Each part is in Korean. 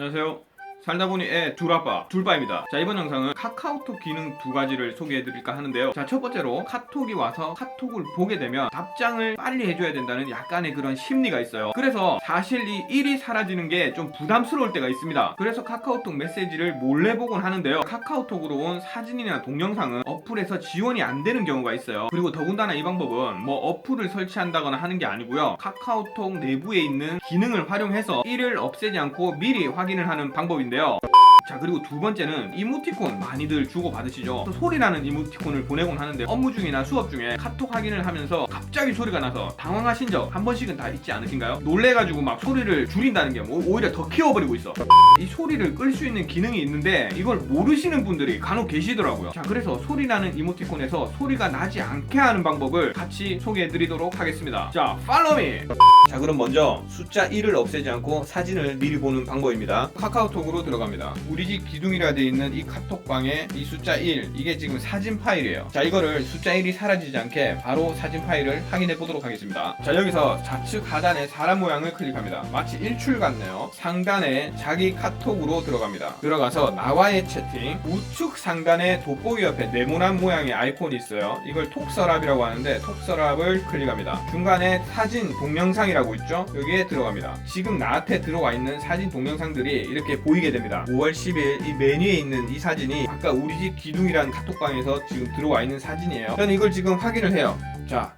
안녕하세요. 살다 보니 애 둘 아빠 둘바입니다. 자 이번 영상은 카카오톡 기능 두 가지를 소개해드릴까 하는데요. 자 첫 번째로 카톡이 와서 카톡을 보게 되면 답장을 빨리 해줘야 된다는 약간의 그런 심리가 있어요. 그래서 사실 이 일이 사라지는 게 좀 부담스러울 때가 있습니다. 그래서 카카오톡 메시지를 몰래 보곤 하는데요. 카카오톡으로 온 사진이나 동영상은 어플에서 지원이 안 되는 경우가 있어요. 그리고 더군다나 이 방법은 뭐 어플을 설치한다거나 하는 게 아니고요. 카카오톡 내부에 있는 기능을 활용해서 일을 없애지 않고 미리 확인을 하는 방법인데 요. 자 그리고 두 번째는 이모티콘 많이들 주고 받으시죠. 또 소리나는 이모티콘을 보내곤 하는데 업무 중이나 수업 중에 카톡 확인을 하면서 갑자기 소리가 나서 당황하신 적 한 번씩은 다 있지 않으신가요? 놀래가지고 막 소리를 줄인다는 게 뭐 오히려 더 키워버리고 있어. 이 소리를 끌 수 있는 기능이 있는데 이걸 모르시는 분들이 간혹 계시더라고요. 자 그래서 소리나는 이모티콘에서 소리가 나지 않게 하는 방법을 같이 소개해드리도록 하겠습니다. 자 팔로미! 자 그럼 먼저 숫자 1을 없애지 않고 사진을 미리 보는 방법입니다. 카카오톡으로 들어갑니다. 우리 집 기둥이라 되어 있는 이 카톡방에 이 숫자 1 이게 지금 사진 파일이에요. 자 이거를 숫자 1이 사라지지 않게 바로 사진 파일을 확인해 보도록 하겠습니다. 자 여기서 좌측 하단에 사람 모양을 클릭합니다. 마치 일출 같네요. 상단에 자기 카톡으로 들어갑니다. 들어가서 나와의 채팅 우측 상단에 돋보기 옆에 네모난 모양의 아이콘이 있어요. 이걸 톡서랍이라고 하는데 톡서랍을 클릭합니다. 중간에 사진 동영상이라고 있죠? 여기에 들어갑니다. 지금 나한테 들어와 있는 사진 동영상들이 이렇게 보이게 됩니다. 5월 10일 이 메뉴에 있는 이 사진이 아까 우리 집 기둥이라는 카톡방에서 지금 들어와 있는 사진이에요. 저는 이걸 지금 확인을 해요. 자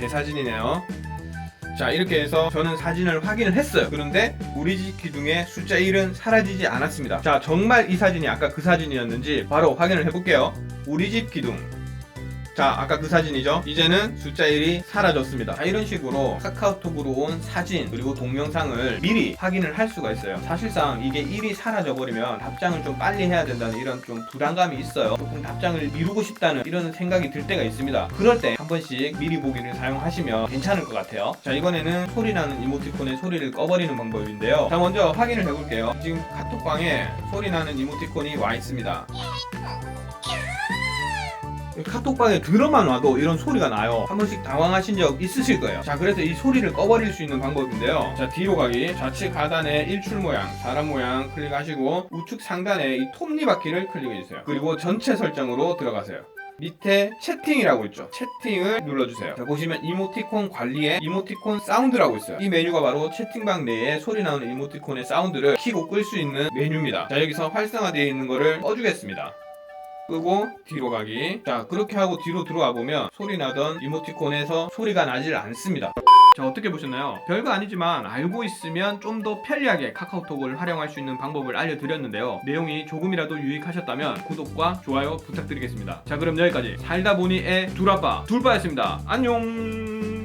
제 사진이네요. 자 이렇게 해서 저는 사진을 확인을 했어요. 그런데 우리 집 기둥의 숫자 1은 사라지지 않았습니다. 자 정말 이 사진이 아까 그 사진이었는지 바로 확인을 해볼게요. 우리 집 기둥 자 아까 그 사진이죠? 이제는 숫자 1이 사라졌습니다. 자 이런 식으로 카카오톡으로 온 사진 그리고 동영상을 미리 확인을 할 수가 있어요. 사실상 이게 1이 사라져 버리면 답장을 좀 빨리 해야 된다는 이런 좀 부담감이 있어요. 조금 답장을 미루고 싶다는 이런 생각이 들 때가 있습니다. 그럴 때 한 번씩 미리 보기를 사용하시면 괜찮을 것 같아요. 자 이번에는 소리나는 이모티콘의 소리를 꺼버리는 방법인데요. 자 먼저 확인을 해볼게요. 지금 카톡방에 소리나는 이모티콘이 와 있습니다 카톡방에 들어만 와도 이런 소리가 나요. 한 번씩 당황하신 적 있으실 거예요. 자, 그래서 이 소리를 꺼버릴 수 있는 방법인데요. 자, 뒤로 가기. 좌측 하단에 일출 모양, 사람 모양 클릭하시고 우측 상단에 이 톱니바퀴를 클릭해주세요. 그리고 전체 설정으로 들어가세요. 밑에 채팅이라고 있죠. 채팅을 눌러주세요. 자, 보시면 이모티콘 관리에 이모티콘 사운드라고 있어요. 이 메뉴가 바로 채팅방 내에 소리 나오는 이모티콘의 사운드를 키고 끌 수 있는 메뉴입니다. 자, 여기서 활성화되어 있는 거를 꺼주겠습니다. 끄고 뒤로 가기. 자 그렇게 하고 뒤로 들어와 보면 소리 나던 이모티콘에서 소리가 나질 않습니다. 자 어떻게 보셨나요? 별거 아니지만 알고 있으면 좀 더 편리하게 카카오톡을 활용할 수 있는 방법을 알려드렸는데요. 내용이 조금이라도 유익하셨다면 구독과 좋아요 부탁드리겠습니다. 자 그럼 여기까지. 살다 보니 의 둘아빠 둘바였습니다. 안녕